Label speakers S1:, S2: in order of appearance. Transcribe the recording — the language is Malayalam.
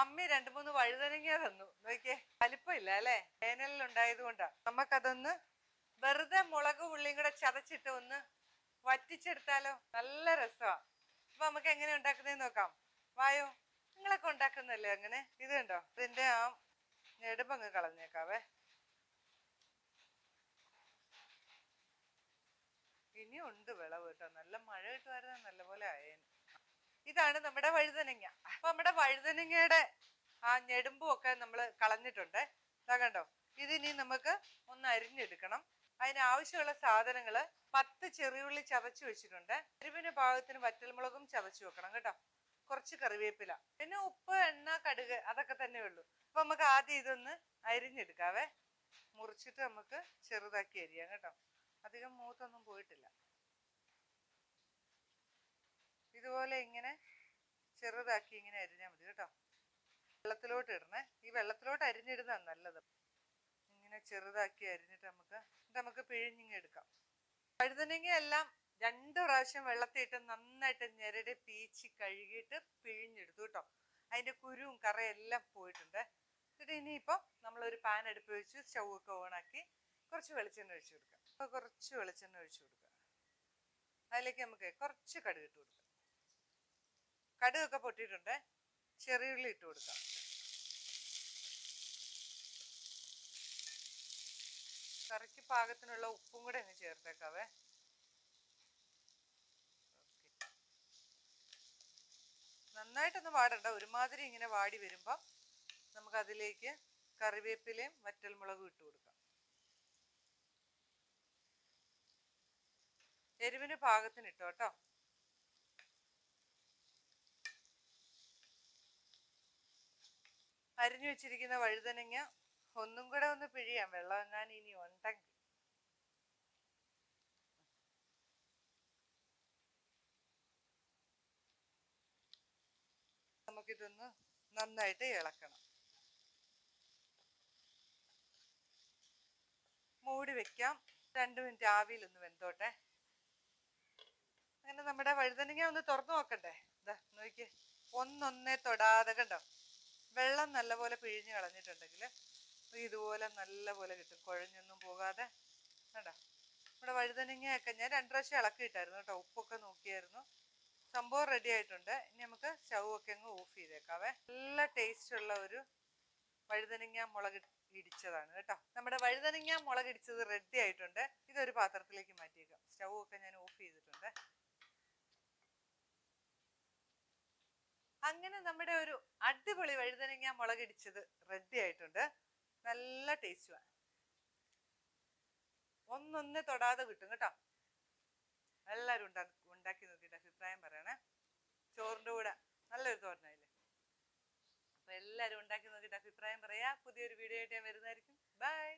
S1: മമ്മി രണ്ടു മൂന്ന് വഴുതനങ്ങ തന്നു. നോക്കിയേ വലിപ്പമില്ല അല്ലേ? വേനലിൽ ഉണ്ടായത് കൊണ്ടാ. നമുക്കതൊന്ന് വെറുതെ മുളക് ഉള്ളിയും കൂടെ ചതച്ചിട്ട് ഒന്ന് വറ്റിച്ചെടുത്താലോ? നല്ല രസമാണ് അപ്പൊ നമുക്ക് എങ്ങനെ ഉണ്ടാക്കുന്നതെന്ന് നോക്കാം. വായോ നിങ്ങളൊക്കെ ഉണ്ടാക്കുന്നല്ലേ അങ്ങനെ? ഇത് കണ്ടോ? ഇതിന്റെ ആ നെടുമ്പങ്ങ് കളഞ്ഞേക്കാവേ. ഇനിയുണ്ട് വിളവ് കേട്ടോ. നല്ല മഴ നല്ല പോലെ ആയേന്. ഇതാണ് നമ്മുടെ വഴുതനങ്ങ. അപ്പൊ നമ്മുടെ വഴുതനങ്ങയുടെ ആ ഞെടുമ്പും ഒക്കെ നമ്മൾ കളഞ്ഞിട്ടുണ്ട്. ഇതാ കണ്ടോ? ഇതിനി നമുക്ക് ഒന്ന് അരിഞ്ഞെടുക്കണം. അതിന് ആവശ്യമുള്ള സാധനങ്ങൾ പത്ത് ചെറിയുള്ളി ചതച്ചു വെച്ചിട്ടുണ്ട്. എരിവിന് ഭാഗത്തിന് വറ്റൽമുളകും ചതച്ചു വെക്കണം കേട്ടോ. കുറച്ച് കറിവേപ്പില. പിന്നെ ഉപ്പ് എണ്ണ കടുക് അതൊക്കെ തന്നെ ഉള്ളൂ. അപ്പൊ നമുക്ക് ആദ്യം ഇതൊന്ന് അരിഞ്ഞെടുക്കാവേ. മുറിച്ചിട്ട് നമുക്ക് ചെറുതാക്കി അരിയാം കേട്ടോ. അധികം മൂത്തൊന്നും പോയിട്ടില്ല. ഇതുപോലെ ഇങ്ങനെ ചെറുതാക്കി ഇങ്ങനെ അരിഞ്ഞാൽ മതി കേട്ടോ. വെള്ളത്തിലോട്ട് ഇടണേ. ഈ വെള്ളത്തിലോട്ട് അരിഞ്ഞിടുന്നതാണ് നല്ലത്. ഇങ്ങനെ ചെറുതാക്കി അരിഞ്ഞിട്ട് നമുക്ക് നമുക്ക് പിഴിഞ്ഞിങ്ങ് എടുക്കാം. വഴുതനങ്ങ എല്ലാം രണ്ട് പ്രാവശ്യം വെള്ളത്തിയിട്ട് നന്നായിട്ട് ഞെരടി പീച്ചി കഴുകിയിട്ട് പിഴിഞ്ഞെടുത്തു കേട്ടോ. അതിന്റെ കുരുവും എല്ലാം പോയിട്ടുണ്ട്. എന്നിട്ട് ഇനിയിപ്പോൾ നമ്മളൊരു പാൻ അടുപ്പ് വെച്ച് സ്റ്റൗവൊക്കെ ഓണാക്കി കുറച്ച് വെളിച്ചെണ്ണ ഒഴിച്ചു കൊടുക്കാം. അപ്പോൾ കുറച്ച് വെളിച്ചെണ്ണ ഒഴിച്ചു കൊടുക്കുക അതിലേക്ക് നമുക്ക് കുറച്ച് കടുക് ഇട്ടു കൊടുക്കാം. കടുകൊക്കെ പൊട്ടിയിട്ടുണ്ട്. ചെറിയുള്ളി ഇട്ട് കൊടുക്കാം. കറിക്ക് പാകത്തിനുള്ള ഉപ്പും കൂടെ ഒന്ന് ചേർത്തേക്കാവേ. നന്നായിട്ടൊന്ന് വാടണ്ട. ഒരുമാതിരി ഇങ്ങനെ വാടി വരുമ്പോൾ നമുക്ക് അതിലേക്ക് കറിവേപ്പിലയും വറ്റൽമുളകും ഇട്ട് കൊടുക്കാം. എരിവിന് പാകത്തിന് ഇട്ടോ കേട്ടോ അരിഞ്ഞു വെച്ചിരിക്കുന്ന വഴുതനങ്ങ ഒന്നും കൂടെ ഒന്ന് പിഴിയാം. വെള്ളം ഇനി ഉണ്ടെങ്കിൽ. നമുക്കിതൊന്ന് നന്നായിട്ട് ഇളക്കണം. മൂടി വെക്കാം. രണ്ട് മിനിറ്റ് ആവിയിൽ ഒന്ന് വെന്തോട്ടെ. അങ്ങനെ നമ്മുടെ വഴുതനങ്ങ ഒന്ന് തുറന്നു നോക്കണ്ടേ? ഇതാ നോക്കിയേ. ഒന്നൊന്നേ തൊടാതെ കണ്ടോ? വെള്ളം നല്ലപോലെ പിഴിഞ്ഞ് കളഞ്ഞിട്ടുണ്ടെങ്കിൽ ഇതുപോലെ നല്ലപോലെ കിട്ടും. കുഴഞ്ഞൊന്നും പോകാതെ. കണ്ടോ? നമ്മുടെ വഴുതനങ്ങയൊക്കെ ഞാൻ രണ്ട് പ്രാവശ്യം ഇളക്കിയിട്ടായിരുന്നു കേട്ടോ. ഉപ്പൊക്കെ നോക്കിയായിരുന്നു. സംഭവം റെഡി ആയിട്ടുണ്ട്. ഇനി നമുക്ക് സ്റ്റൗ അങ്ങ് ഓഫ് ചെയ്തേക്കാവേ. നല്ല ടേസ്റ്റ് ഉള്ള ഒരു വഴുതനങ്ങ മുളക് ഇടിച്ചതാണ് കേട്ടോ. നമ്മുടെ വഴുതനങ്ങ മുളക് ഇടിച്ചത് റെഡി ആയിട്ടുണ്ട്. ഇതൊരു പാത്രത്തിലേക്ക് മാറ്റിയേക്കാം. സ്റ്റൗ ഒക്കെ ഞാൻ ഓഫ് ചെയ്തിട്ടുണ്ട്. അങ്ങനെ നമ്മുടെ ഒരു അടിപൊളി വഴുതനങ്ങ മുളകിടിച്ചത് റെഡി ആയിട്ടുണ്ട്. നല്ല ടേസ്റ്റുമാണ് ഒന്നൊന്ന് തൊടാതെ കിട്ടും കേട്ടോ. എല്ലാവരും ഉണ്ടാക്കി ഉണ്ടാക്കി നോക്കിയിട്ട് അഭിപ്രായം പറയണേ. ചോറിന്റെ കൂടെ നല്ലൊരു തോരനായില്ലേ? അപ്പൊ എല്ലാവരും ഉണ്ടാക്കി നോക്കിയിട്ട് അഭിപ്രായം പറയാ. പുതിയൊരു വീഡിയോ ആയിട്ട് ഞാൻ വരുന്നതായിരിക്കും. ബൈ